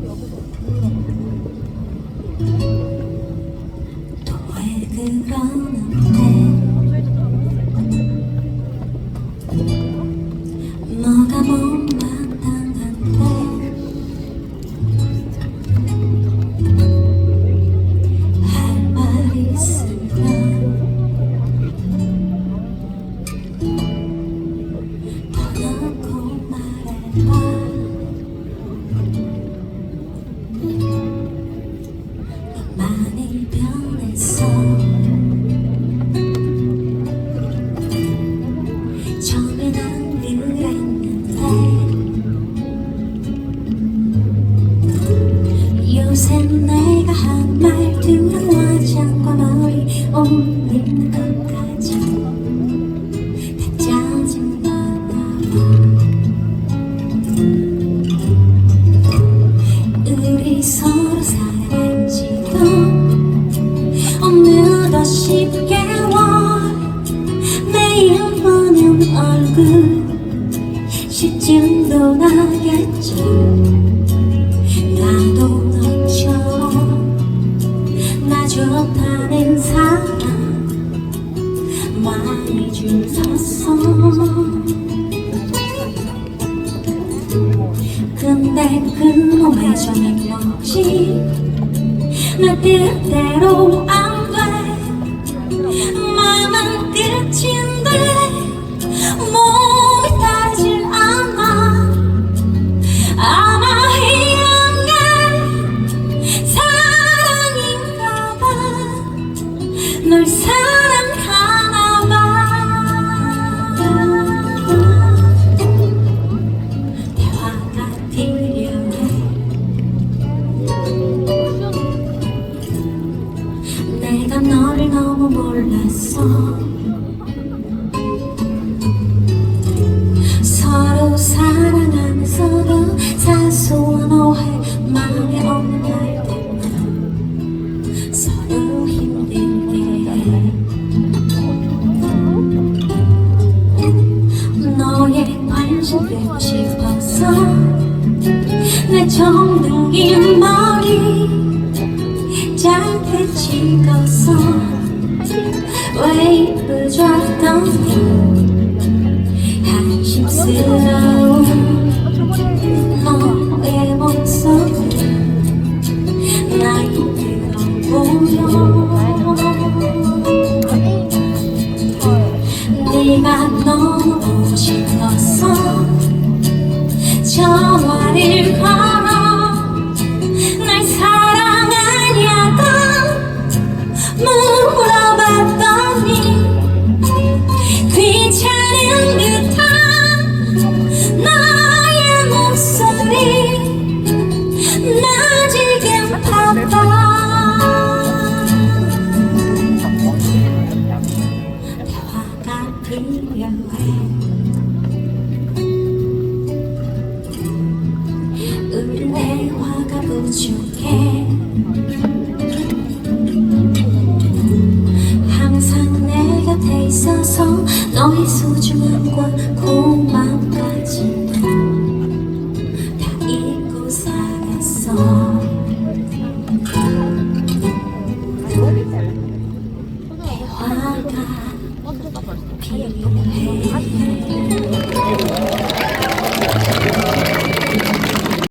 왜 요새 내가 한 말들은 화장과 머리 올리는 것까지. 다 짜증나나 우리 서로 사랑한지도 어느덧 10개월 매일 보는 얼굴 시쯤도 나겠지 많이 줄 섰어 근데 그놈의 점이 뭐지 내 뜻대로 안 서로 사랑하면서도 사소한 오해 마음에 없는 날 때문에 서로 힘들게 해 너의 관심 빼고 싶어서 내 정들긴 머리 짧게 찍어서 웨이브 줬더니 한심스러운 너의 목소리 나이 들어보여 네가 너무 보고 싶어서 전화를 지금 바빠 대화가 필요해. 우린 화가 부족해. 항상 내 곁에 있어서 너의 소중함과 공 음.